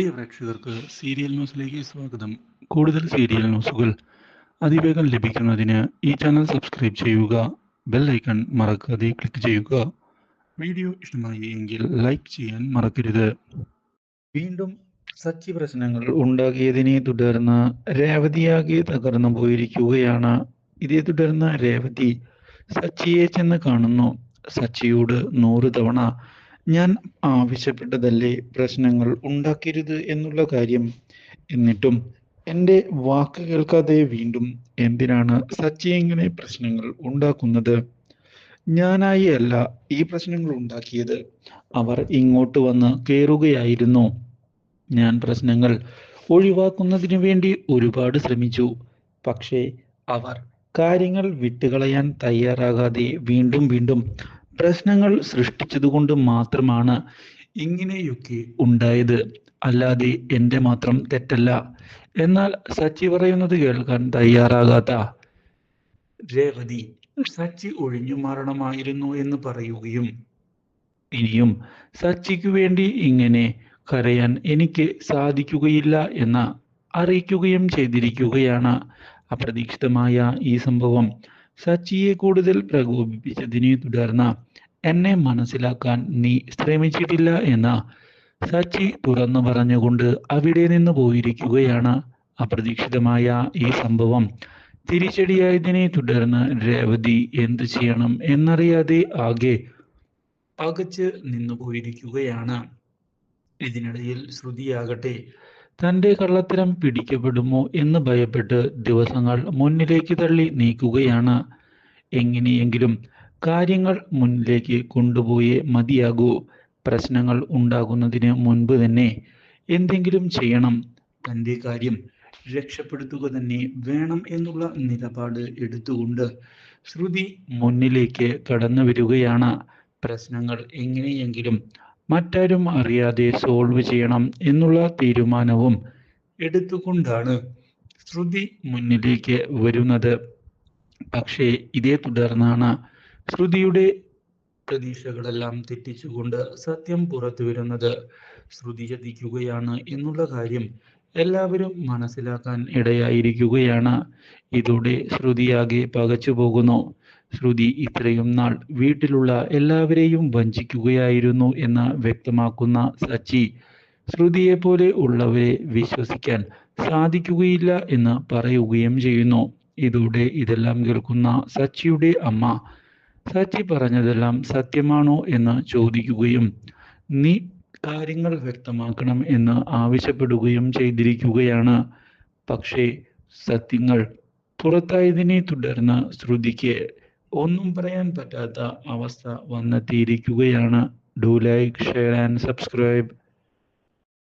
പ്രിയ പ്രേക്ഷകർക്ക് സീരിയൽ ന്യൂസിലേക്ക് സ്വാഗതം. കൂടുതൽ സീരിയൽ ന്യൂസുകൾ അതിവേഗം ലഭിക്കുന്നതിന് ഈ ചാനൽ സബ്സ്ക്രൈബ് ചെയ്യുക ബെൽ ഐക്കൺ മറക്കാതെ ക്ലിക്ക് ചെയ്യുക. വീഡിയോ ഇഷ്ടമായി എങ്കിൽ ലൈക്ക് ചെയ്യാൻ മറക്കരുത്. വീണ്ടും സച്ചി പ്രശ്നങ്ങൾ ഉണ്ടാകിയതിനെ തുടർന്ന് രേവതിയാകെ തകർന്നു പോയിരിക്കുകയാണ്. ഇതേ തുടർന്ന് രേവതി സച്ചിയെ ചെന്ന് കാണുന്നു. സച്ചിയോട് നൂറ് തവണ ഞാൻ ആവശ്യപ്പെട്ടതല്ലേ പ്രശ്നങ്ങൾ ഉണ്ടാക്കരുത് എന്നുള്ള കാര്യം? എന്നിട്ടും എന്റെ വാക്ക് കേൾക്കാതെ വീണ്ടും എന്തിനാണ് സച്ചി ഇങ്ങനെ പ്രശ്നങ്ങൾ ഉണ്ടാക്കുന്നത്? ഞാനായി അല്ല ഈ പ്രശ്നങ്ങൾ ഉണ്ടാക്കിയത്. അവർ ഇങ്ങോട്ട് വന്ന് കയറുകയായിരുന്നു ഞാൻ പ്രശ്നങ്ങൾ ഒഴിവാക്കുന്നതിന് വേണ്ടി ഒരുപാട് ശ്രമിച്ചു. പക്ഷേ അവർ കാര്യങ്ങൾ വിട്ടുകളയാൻ തയ്യാറാകാതെ വീണ്ടും വീണ്ടും പ്രശ്നങ്ങൾ സൃഷ്ടിച്ചതുകൊണ്ട് മാത്രമാണ് ഇങ്ങനെയൊക്കെ ഉണ്ടായത്. അല്ലാതെ എന്റെ മാത്രം തെറ്റല്ല. എന്നാൽ സച്ചി പറയുന്നത് കേൾക്കാൻ തയ്യാറാകാത്ത രേവതി സച്ചി ഒഴിഞ്ഞു മാറണമായിരുന്നു എന്ന് പറയുകയും ഇനിയും സച്ചിക്ക് വേണ്ടി ഇങ്ങനെ കരയാൻ എനിക്ക് സാധിക്കുകയില്ല എന്ന് അറിയിക്കുകയും ചെയ്തിരിക്കുകയാണ്. അപ്രതീക്ഷിതമായ ഈ സംഭവം സച്ചിയെ കൂടുതൽ പ്രകോപിപ്പിച്ചതിനെ തുടർന്ന് എന്നെ മനസ്സിലാക്കാൻ നീ ശ്രമിച്ചിട്ടില്ല എന്ന് സച്ചി തുറന്നു പറഞ്ഞുകൊണ്ട് അവിടെ നിന്ന് പോയിരിക്കുകയാണ്. അപ്രതീക്ഷിതമായ ഈ സംഭവം തിരിച്ചടിയായതിനെ തുടർന്ന് രേവതി എന്തു ചെയ്യണം എന്നറിയാതെ ആകെ പകച്ച് നിന്നു പോയിരിക്കുകയാണ് ഇതിനിടയിൽ ശ്രുതിയാകട്ടെ തന്റെ കള്ളത്തരം പിടിക്കപ്പെടുമോ എന്ന് ഭയപ്പെട്ട് ദിവസങ്ങൾ മുന്നിലേക്ക് തള്ളി നീക്കുകയാണ്. എങ്ങനെയെങ്കിലും കാര്യങ്ങൾ മുന്നിലേക്ക് കൊണ്ടുപോയേ മതിയാകൂ. പ്രശ്നങ്ങൾ ഉണ്ടാകുന്നതിന് മുൻപ് തന്നെ എന്തെങ്കിലും ചെയ്യണം. തന്റെ കാര്യം രക്ഷപ്പെടുത്തുക തന്നെ വേണം എന്നുള്ള നിലപാട് എടുത്തുകൊണ്ട് ശ്രുതി മുന്നിലേക്ക് കടന്നു വരികയാണ് പ്രശ്നങ്ങൾ എങ്ങനെയെങ്കിലും മറ്റാരും അറിയാതെ സോൾവ് ചെയ്യണം എന്നുള്ള തീരുമാനവും എടുത്തുകൊണ്ടാണ് ശ്രുതി മുന്നിലേക്ക് വരുന്നത്. പക്ഷേ ഇതേ തുടർന്നാണ് ശ്രുതിയുടെ പ്രതീക്ഷകളെല്ലാം തെറ്റിച്ചുകൊണ്ട് സത്യം പുറത്തു വരുന്നത്. ശ്രുതി ചതിക്കുകയാണ് എന്നുള്ള കാര്യം എല്ലാവരും മനസ്സിലാക്കാൻ ഇടയായിരിക്കുകയാണ്. ഇതോടെ ശ്രുതിയാകെ പകച്ചു പോകുന്നു ശ്രുതി ഇത്രയും നാൾ വീട്ടിലുള്ള എല്ലാവരെയും വഞ്ചിക്കുകയായിരുന്നു എന്ന് വ്യക്തമാക്കുന്ന സച്ചി ശ്രുതിയെ പോലെ ഉള്ളവരെ വിശ്വസിക്കാൻ സാധിക്കുകയില്ല എന്ന് പറയുകയും ചെയ്യുന്നു. ഇതോടെ ഇതെല്ലാം കേൾക്കുന്ന സച്ചിയുടെ അമ്മ സച്ചി പറഞ്ഞതെല്ലാം സത്യമാണോ എന്ന് ചോദിക്കുകയും നീ കാര്യങ്ങൾ വ്യക്തമാക്കണം എന്ന് ആവശ്യപ്പെടുകയും ചെയ്തിരിക്കുകയാണ്. പക്ഷേ സത്യങ്ങൾ പുറത്തായതിനെ തുടർന്ന് ശ്രുതിക്ക് ഒന്നും പറയാൻ പറ്റാത്ത അവസ്ഥ വന്നെത്തിയിരിക്കുകയാണ്. Do like share and subscribe